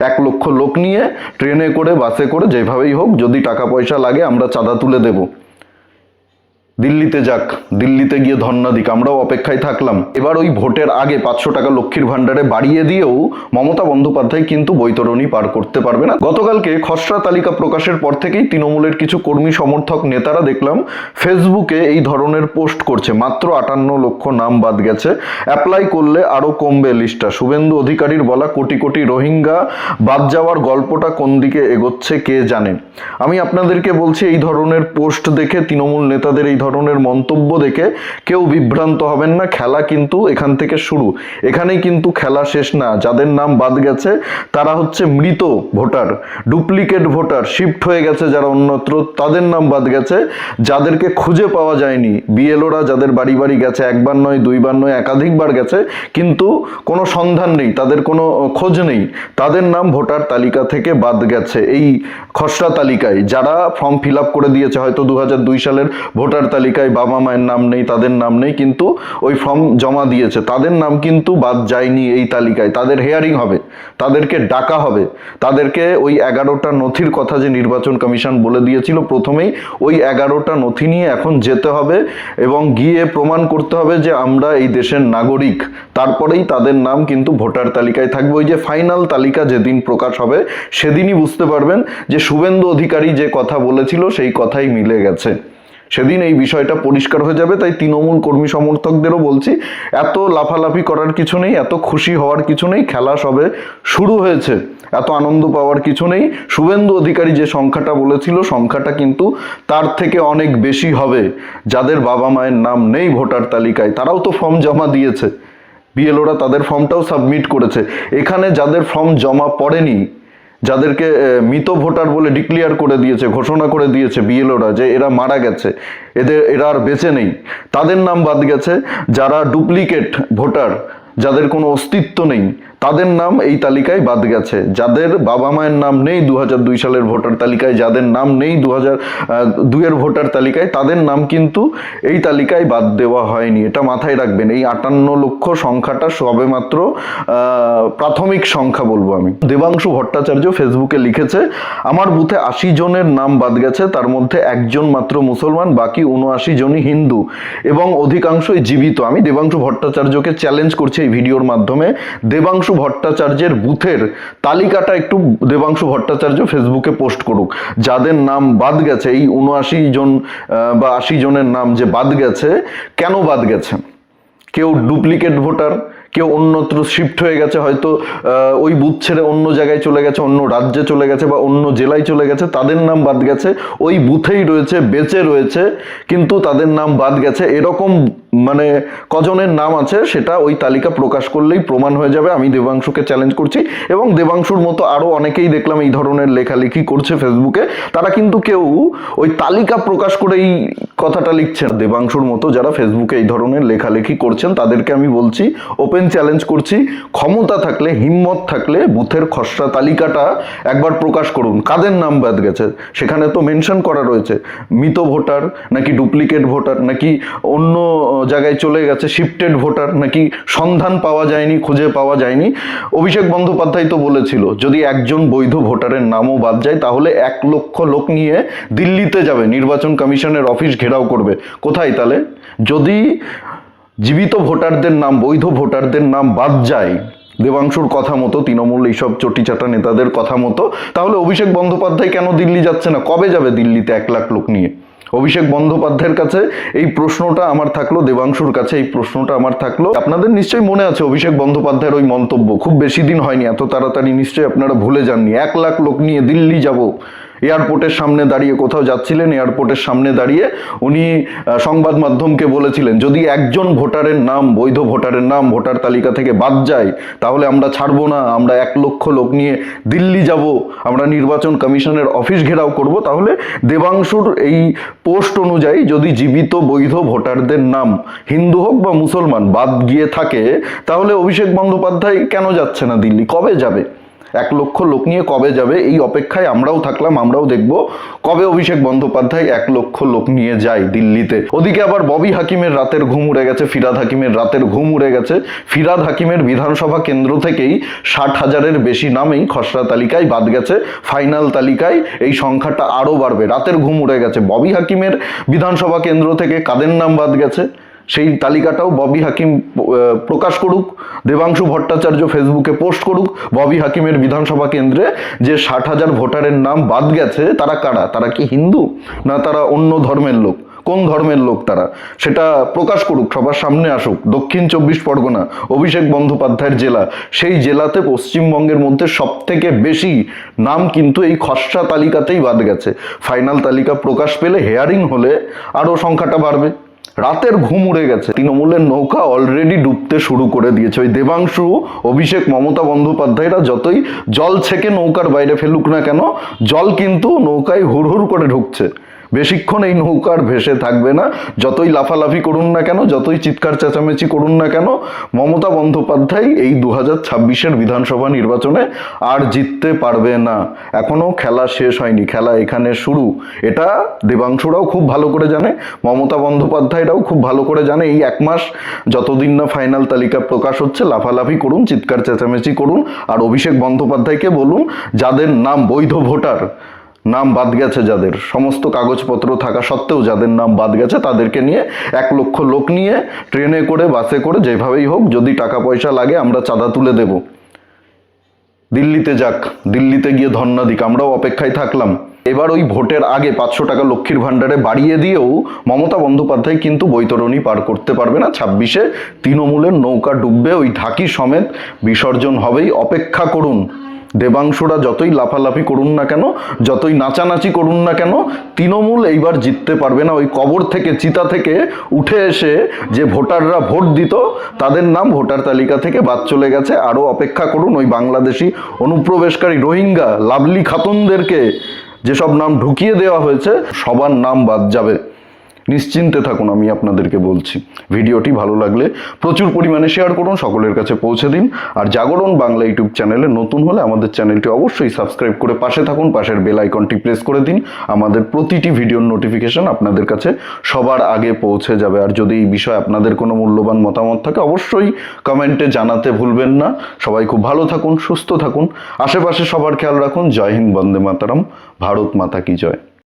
এক লক্ষ লোক নিয়ে, ট্রেনে করে, বাসে করে, যেভাবেই হোক, যদি টাকা পয়সা লাগে, আমরা চাঁদা তুলে দেব। দিল্লিতে যাক, দিল্লিতে গিয়ে ধর্ণা দিক, আমরাও অপেক্ষায় থাকলাম। এবার ওই ভোটের আগে পাঁচশো টাকা লক্ষ্মীর ভাণ্ডারে বাড়িয়ে দিয়েও মমতা বন্দ্যোপাধ্যায় কিন্তু বৈতরণী পার করতে পারবে না। গতকালকে খসড়া তালিকা প্রকাশের পর থেকেই তৃণমূলের কিছু কর্মী সমর্থক নেতারা দেখলাম, ফেসবুকে এই ধরনের পোস্ট করছে। মাত্র আটান্ন লক্ষ নাম বাদ গেছে। অ্যাপ্লাই করলে আরও কমবে লিস্টটা। শুভেন্দু অধিকারীর বলা কোটি কোটি রোহিঙ্গা বাদ যাওয়ার গল্পটা কোন দিকে এগোচ্ছে কে জানে? আমি আপনাদেরকে বলছি, এই ধরনের পোস্ট দেখে তৃণমূল নেতাদের এই ধরনের মন্তব্য দেখে কেউ বিভ্রান্ত হবেন না, খেলা কিন্তু এখান থেকে শুরু। এখানেই কিন্তু খেলা শেষ না, যাদের নাম বাদ গেছে তারা হচ্ছে মৃত ভোটার, ডুপ্লিকেট ভোটার, শিফট হয়ে গেছে যারা অন্যত্র, তাদের নাম বাদ গেছে, যাদেরকে খুঁজে পাওয়া যায়নি। বিএলওরা যাদের বাড়ি বাড়ি গেছে, একবার নয়, দুইবার নয়, একাধিকবার গেছে, কিন্তু কোনো সন্ধান নেই, তাদের কোনো খোঁজ নেই। তাদের নাম ভোটার তালিকা থেকে বাদ গেছে, এই খসড়া তালিকায়। যারা ফর্ম ফিল করে দিয়েছে, হয়তো দু সালের ভোটার তালিকায় বাবা মায়ের নাম নেই, তাদের নাম নেই, কিন্তু ওই ফর্ম জমা দিয়েছে। তাদের নাম কিন্তু বাদ যায়নি এই তালিকায়। তাদের হেয়ারিং হবে, তাদেরকে ডাকা হবে। তাদেরকে ওই এগারোটা নথির কথা যে নির্বাচন কমিশন বলে দিয়েছিল, প্রথমেই ওই এগারোটা নথি নিয়ে এখন যেতে হবে এবং গিয়ে প্রমাণ করতে হবে যে আমরা এই দেশের নাগরিক। তারপরেই তাদের নাম কিন্তু ভোটার তালিকায় থাকবে। ওই যে ফাইনাল তালিকা যেদিন প্রকাশ হবে, সেদিনই বুঝতে পারবেন যে শুভেন্দু অধিকারী যে কথা বলেছিল, সেই কথাই মিলে গেছে। সেদিন এই বিষয়টা পরিষ্কার হয়ে যাবে, তাই তৃণমূল কর্মী সমর্থকদেরও বলছি, এত লাফালাফি করার কিছু নেই, এত খুশি হওয়ার কিছু নেই, খেলা সবে শুরু হয়েছে, এত আনন্দ পাওয়ার কিছু নেই। শুভেন্দু অধিকারী যে সংখ্যাটা বলেছিল, সংখ্যাটা কিন্তু তার থেকে অনেক বেশি হবে, যাদের বাবা মায়ের নাম নেই ভোটার তালিকায়, তারাও তো ফর্ম জমা দিয়েছে, বিএলওরা তাদের ফর্মটাও সাবমিট করেছে, এখানে যাদের ফর্ম জমা পড়েনি যাদেরকে মৃত ভোটার বলে ডিক্লিয়ার করে দিয়েছে, ঘোষণা করে দিয়েছে বিএলওরা যে এরা মারা গেছে, এদের, এরা আর বেঁচে নেই। তাদের নাম বাদ গেছে যারা ডুপ্লিকেট ভোটার, যাদের কোনো অস্তিত্ব নেই। তাদের নাম এই তালিকায় বাদ গেছে। যাদের বাবা মায়ের নাম নেই দু সালের ভোটার তালিকায়, যাদের নাম নেই দু হাজার দুইয়ের ভোটার তালিকায়, তাদের নাম কিন্তু এই তালিকায় বাদ দেওয়া হয়নি। এটা মাথায় রাখবেন, এই আটান্ন লক্ষ সংখ্যাটা সবেমাত্র প্রাথমিক সংখ্যা বলব আমি। দেবাংশু ভট্টাচার্য ফেসবুকে লিখেছে, আমার বুথে আশি জনের নাম বাদ গেছে, তার মধ্যে একজন মাত্র মুসলমান, বাকি উনআশি জনই হিন্দু এবং অধিকাংশই জীবিত। আমি দেবাংশু ভট্টাচার্যকে চ্যালেঞ্জ করছি এই ভিডিওর মাধ্যমে। দেবাংশু ভট্টাচার্যের বুথের তালিকাটা একটু দেবাংশু ভট্টাচার্য ফেসবুকে পোস্ট করুক। যাদের নাম বাদ গেছে, এই উনআশি জন বা আশি জনের নাম যে বাদ গেছে, কেন বাদ গেছে? কেউ ডুপ্লিকেট ভোটার, কেউ অন্যত্র শিফট হয়ে গেছে, হয়তো ওই বুথ ছেড়ে অন্য জায়গায় চলে গেছে, অন্য রাজ্যে চলে গেছে বা অন্য জেলায় চলে গেছে, তাদের নাম বাদ গেছে, ওই বুথেই রয়েছে, বেঁচে রয়েছে, কিন্তু তাদের নাম বাদ গেছে, এরকম মানে কজনের নাম আছে সেটা ওই তালিকা প্রকাশ করলেই প্রমাণ হয়ে যাবে। আমি দেবাংশুকে চ্যালেঞ্জ করছি এবং দেবাংশুর মতো আরও অনেকেই দেখলাম এই ধরনের লেখালেখি করছে ফেসবুকে তারা কিন্তু কেউ ওই তালিকা প্রকাশ করে এই কথাটা লিখছে। দেবাংশুর মতো যারা ফেসবুকে এই ধরনের লেখালেখি করছেন, তাদেরকে আমি বলছি ওপেন চ্যালেঞ্জ করছি। ক্ষমতা থাকলে, হিম্মত থাকলে বুথের খসড়া তালিকাটা একবার প্রকাশ করুন। কাদের নাম বাদ গেছে? সেখানে তো মেনশন করা রয়েছে। মৃত ভোটার, নাকি ডুপ্লিকেট ভোটার, নাকি অন্য জায়গায় চলে গেছে শিফটেড ভোটার নাকি সন্ধান পাওয়া যায়নি, খুঁজে পাওয়া যায়নি। অভিষেক বন্দ্যোপাধ্যায় তো বলেছিল, যদি একজন বৈধ ভোটারের নামও বাদ যায়, তাহলে এক লক্ষ লোক নিয়ে দিল্লিতে যাবে, নির্বাচন কমিশনের অফিস ঘেরাও করবে। কোথায় তাহলে? যদি জীবিত ভোটারদের নাম, বৈধ ভোটারদের নাম বাদ যায়, দেবাংশুর কথা মতো, তৃণমূল এইসব চটিচাটা নেতাদের কথা মতো, তাহলে অভিষেক বন্দ্যোপাধ্যায় কেন দিল্লি যাচ্ছে না? কবে যাবে দিল্লিতে এক লাখ লোক নিয়ে? অভিষেক বন্দ্যোপাধ্যায়ের কাছে এই প্রশ্নটা আমার থাকল, দেবাংশুর কাছে এই প্রশ্নটা আমার থাকল। আপনাদের নিশ্চয়ই মনে আছে অভিষেক বন্দ্যোপাধ্যায়ের ওই মন্তব্য, খুব বেশি দিন হয়নি, এত তাড়াতাড়ি নিশ্চয়ই আপনারা ভুলে যাননি। এক লাখ লোক নিয়ে দিল্লি যাব এয়ারপোর্টের সামনে দাঁড়িয়ে, কোথাও যাচ্ছিলেন এয়ারপোর্টের সামনে দাঁড়িয়ে উনি সংবাদ মাধ্যমকে বলেছিলেন, যদি একজন ভোটারের নাম, বৈধ ভোটারের নাম ভোটার তালিকা থেকে বাদ যায়, তাহলে আমরা ছাড়বো না, আমরা এক লক্ষ লোক নিয়ে দিল্লি যাব, আমরা নির্বাচন কমিশনের অফিস ঘেরাও করব। তাহলে দেবাংশুর এই পোস্ট অনুযায়ী যদি জীবিত, বৈধ ভোটারদের নাম, হিন্দু হোক বা মুসলমান, বাদ গিয়ে থাকে, তাহলে অভিষেক বন্দ্যোপাধ্যায় কেন যাচ্ছে না দিল্লি? কবে যাবে? এক লক্ষ লোক নিয়ে কবে যাবে? এই অপেক্ষায় আমরাও থাকলাম, আমরাও দেখব। কবে অভিষেক বন্দ্যোপাধ্যায় এক লক্ষ লোক নিয়ে যায় দিল্লিতে? ওদিকে আবার ববি হাকিমের রাতের ঘুম উড়ে গেছে, ফিরাদ হাকিমের রাতের ঘুম উড়ে গেছে। ফিরাদ হাকিমের বিধানসভা কেন্দ্র থেকেই ষাট হাজারের বেশি নামেই খসড়া তালিকায় বাদ গেছে। ফাইনাল তালিকায় এই সংখ্যাটা আরও বাড়বে। রাতের ঘুম উড়ে গেছে। ববি হাকিমের বিধানসভা কেন্দ্র থেকে কাদের নাম বাদ গেছে? সেই তালিকাটাও ববি হাকিম প্রকাশ করুক, দেবাংশু ভট্টাচার্য ফেসবুকে পোস্ট করুক, ববি হাকিমের বিধানসভা কেন্দ্রে যে ষাট হাজার ভোটারের নাম বাদ গেছে, তারা কারা? তারা কি হিন্দু? না তারা অন্য ধর্মের লোক? কোন ধর্মের লোক তারা? সেটা প্রকাশ করুক, সবার সামনে আসুক। দক্ষিণ চব্বিশ পরগনা, অভিষেক বন্দ্যোপাধ্যায়ের জেলা। সেই জেলাতে পশ্চিমবঙ্গের মধ্যে সব থেকে বেশি নাম কিন্তু এই খসড়া তালিকাতেই বাদ গেছে। ফাইনাল তালিকা প্রকাশ পেলে হেয়ারিং হলে আরও সংখ্যাটা বাড়বে। রাতের ঘুম উড়ে গেছে। তৃণমূলের নৌকা অলরেডি ডুবতে শুরু করে দিয়েছে। ওই দেবাংশু, অভিষেক, মমতা বন্দ্যোপাধ্যায়রা যতই জল ছেকে নৌকার বাইরে ফেলুক না কেন, জল কিন্তু নৌকায় হুড় হুড় করে ঢুকছে। বেশিক্ষণ এই নৌকার ভেসে থাকবে না। যতই লাফালাফি করুন না কেন, যতই চিৎকার চেঁচামেচি করুন না কেন, মমতা বন্দ্যোপাধ্যায় এই দু হাজার ছাব্বিশের বিধানসভা নির্বাচনে আর জিততে পারবে না। এখনও খেলা শেষ হয়নি, খেলা এখানে শুরু। এটা দেবাংশুরাও খুব ভালো করে জানে, মমতা বন্দ্যোপাধ্যায়রাও খুব ভালো করে জানে। এই এক মাস যতদিন না ফাইনাল তালিকা প্রকাশ হচ্ছে, লাফালাফি করুন, চিৎকার চেঁচামেচি করুন, আর অভিষেক বন্দ্যোপাধ্যায়কে বলুন, যাদের নাম বৈধ ভোটার নাম বাদ গেছে যাদের। সমস্ত কাগজপত্র থাকা সত্ত্বেও যাদের নাম বাদ গেছে তাদেরকে নিয়ে এক লক্ষ লোক নিয়ে ট্রেনে করে, বাসে করে, যেভাবেই হোক, যদি টাকা পয়সা লাগে আমরা চাঁদা তুলে দেব। দিল্লিতে যাক। দিল্লিতে গিয়ে ধর্ণা দিক। আমরাও অপেক্ষায় থাকলাম। এবার ওই ভোটের আগে পাঁচশো টাকা লক্ষ্মীর ভাণ্ডারে বাড়িয়ে দিয়েও মমতা বন্দ্যোপাধ্যায় কিন্তু বৈতরণী পার করতে পারবে না। ছাব্বিশে তৃণমূলের নৌকা ডুববে, ওই ঢাকি সমেত বিসর্জন হবেই। অপেক্ষা করুন। দেবাংশুরা যতই লাফালাফি করুন না কেন, যতই নাচানাচি করুন না কেন, তৃণমূল এইবার জিততে পারবে না। ওই কবর থেকে, চিতা থেকে উঠে এসে যে ভোটাররা ভোট দিত, তাদের নাম ভোটার তালিকা থেকে বাদ চলে গেছে। আরও অপেক্ষা করুন ওই বাংলাদেশি অনুপ্রবেশকারী রোহিঙ্গা, লাভলি খাতুনদেরকে যেসব নাম ঢুকিয়ে দেওয়া হয়েছে, সবার নাম বাদ যাবে। নিশ্চিন্তে থাকুন, আমি আপনাদেরকে বলছি। ভিডিওটি ভালো লাগলে প্রচুর পরিমাণে শেয়ার করুন, সকলের কাছে পৌঁছে দিন। আর জাগরণ বাংলা ইউটিউব চ্যানেলে নতুন হলে আমাদের চ্যানেলটি অবশ্যই সাবস্ক্রাইব করে পাশে থাকুন, পাশের বেল আইকনটি প্রেস করে দিন। আমাদের প্রতিটি ভিডিওর নোটিফিকেশন আপনাদের কাছে সবার আগে পৌঁছে যাবে। আর যদি এই বিষয়ে আপনাদের কোনো মূল্যবান মতামত থাকে, অবশ্যই কমেন্টে জানাতে ভুলবেন না। সবাই খুব ভালো থাকুন, সুস্থ থাকুন। আশেপাশে সবার খেয়াল রাখুন। জয় হিন্দ, বন্দে মাতারাম। ভারত মাতা কি জয়।